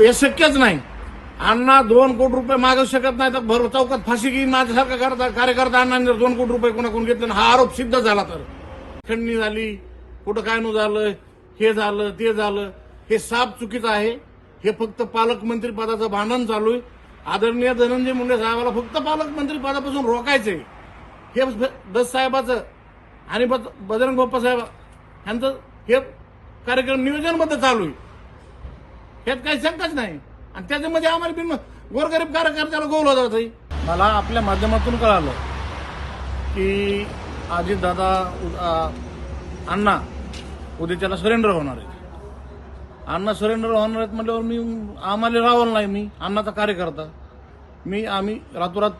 हे शक्यच नाही. अण्णा दोन कोटी रुपये मागू शकत नाही तर भर चौकात फाशी घेईन माझ्यासारखा करता कार्यकर्ता अण्णांनी जर दोन कोटी रुपये कोणाकडून घेतले आणि हा आरोप सिद्ध झाला तर. खंडणी झाली कुठं काय न झालं हे झालं ते झालं. हे साफ चुकीचं आहे. हे फक्त पालकमंत्री पदाचं भांडण चालू आहे. आदरणीय धनंजय मुंडे साहेबाला फक्त पालकमंत्री पदापासून रोखायचंय. हे दस साहेबाचं आणि बजरंग बाप्पा साहेब यांचं हे कार्यक्रम नियोजनबद्ध चालू आहे. ह्यात काही शंकाच नाही. आणि त्याच्यामध्ये आम्हाला बिन गोरगरीब कार्यकर्त्याला गोवलं जात मला आपल्या माध्यमातून कळालं की अजितदादा दादा अण्णा उद्या त्याला सरेंडर होणार आहे अण्णा सरेंडर होणार आहेत म्हटल्यावर मी आम्हाला रावलं नाही मी अण्णाचा कार्यकर्ता. मी आम्ही रातोरात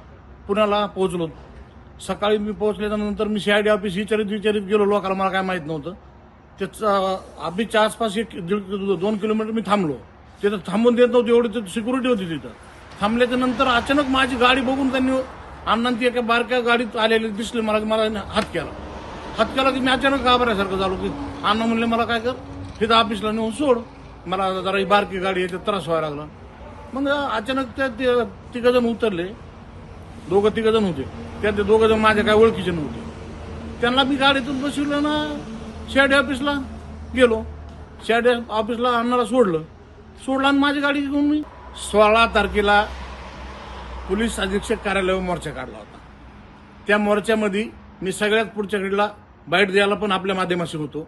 पुण्याला पोहोचलो. सकाळी मी पोहोचल्यानंतर मी सी आय डी ऑफिस विचारित विचारित गेलो. लोकांना मला काय माहीत नव्हतं. त्याचं आबीच्या आसपास एक दीड दोन किलोमीटर मी थांबलो. तिथं थांबून देत नव्हते एवढी सिक्युरिटी होती तिथं. थांबल्याच्या नंतर अचानक माझी गाडी बघून त्यांनी अण्णांची एका बारक्या गाडीत आलेले दिसले मला की मला हात केला. हात केला की मी अचानक घाबरायसारखं झालो की अण्णा म्हणले मला काय कर तिथं ऑफिसला नेऊन सोड. मला जरा ही बारकी गाडी आहे त्रास व्हायला लागला. मग अचानक त्या तिघ जण उतरले. दोघं तिघ जण होते. त्या ते दोघं जण माझ्या काय ओळखीचे नव्हते. त्यांना मी गाडीतून बसवलं ना शेड ऑफिसला गेलो. शेड ऑफिसला अण्णाला सोडलं. सोडला आणि माझी गाडी घेऊन मी सोळा तारखेला पोलीस अधीक्षक कार्यालयावर मोर्चा काढला होता. त्या मोर्चामध्ये मी सगळ्यात पुढच्या घडीला बाईट द्यायला पण आपल्या माध्यमाशी होतो.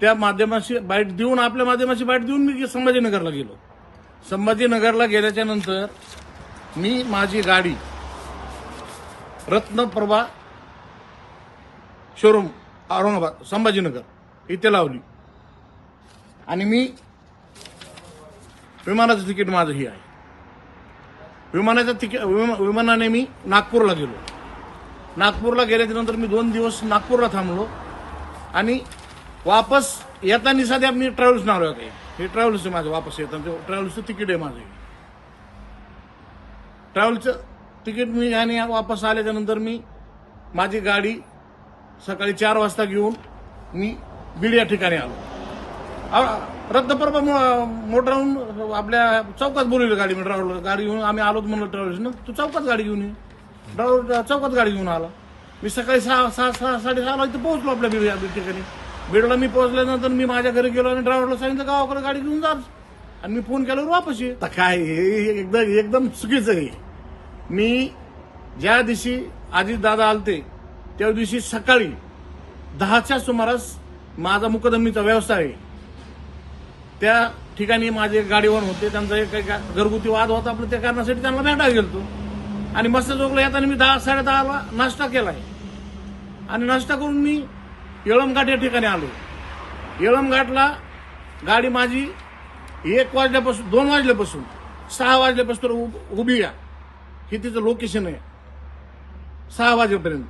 त्या माध्यमाशी बाईट देऊन आपल्या माध्यमाशी बाईट देऊन मी संभाजीनगरला गेलो. संभाजीनगरला गेल्याच्यानंतर मी माझी गाडी रत्नप्रभा शोरूम औरंगाबाद संभाजीनगर इथे लावली. आणि मी विमानाचं तिकीट माझं ही आहे. विमानाचं तिकीट विमा- विमानाने मी नागपूरला गेलो. नागपूरला गेल्याच्यानंतर मी दोन दिवस नागपूरला थांबलो. आणि वापस येताना सध्या मी ट्रॅव्हल्स नाव काही हे ट्रॅव्हल्स माझं वापस येताना ट्रॅव्हल्सचं तिकीट आहे माझं ट्रॅव्हलचं तिकीट मी आणि वापस आल्याच्यानंतर मी माझी गाडी सकाळी चार वाजता घेऊन मी बीड या ठिकाणी आलो. आ- रद्दप्रभा मोटरहून आपल्या चौकात बोलवली गाडी मी ड्रायव्हर गाडी घेऊन आम्ही आलो म्हणलं ट्रॅव्हल्स तू चौकात गाडी घेऊन ये. ड्रायव्हर चौकात गाडी घेऊन आला. मी सकाळी सहा सहा सहा साडेसहाला इथं पोहोचलो आपल्या बीड या ठिकाणी. बीडला मी पोहोचल्यानंतर मी माझ्या घरी गेलो आणि ड्रायव्हरला सांगितलं गावाकडे गाडी घेऊन जा. आणि मी फोन केल्यावर वापस ये. तर काय हे एकदम एकदम चुकीचं आहे. मी ज्या दिवशी अजित दादा आलते त्या दिवशी सकाळी दहाच्या सुमारास माझा मुकदमीचा व्यवसाय आहे. त्या ठिकाणी माझे गाडीवर होते त्यांचा एक घरगुती वाद होता पण त्या कारणासाठी त्यांना भेटायला गेलतो. आणि मस्त चौकला येताना मी दहा साडे दहाला नाश्ता आहे आणि नाश्ता करून मी येळमघाट या ठिकाणी आलो. येळमघाटला गाडी माझी एक वाजल्यापासून दोन वाजल्यापासून सहा वाजल्यापासून उभ- उभी या हे तिचं लोकेशन आहे. सहा वाजेपर्यंत.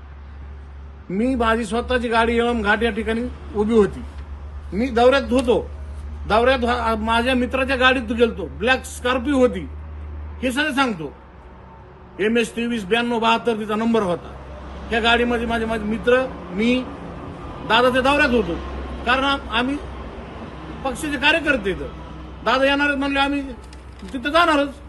मी माझी स्वतःची गाडी येळमघाट या ठिकाणी उभी होती. मी दौऱ्यात होतो. दौऱ्यात माझ्या मित्राच्या गाडीत गेलतो. ब्लॅक स्कॉर्पिओ होती. हे सगळं सांगतो. एम एस तेवीस ब्याण्णव बहात्तर तिचा नंबर होता. त्या गाडीमध्ये माझे माझे मित्र मी दादाच्या दौऱ्यात होतो. कारण आम्ही पक्षाचे कार्यकर्ते इथं. दादा येणार म्हणले आम्ही तिथं जाणारच.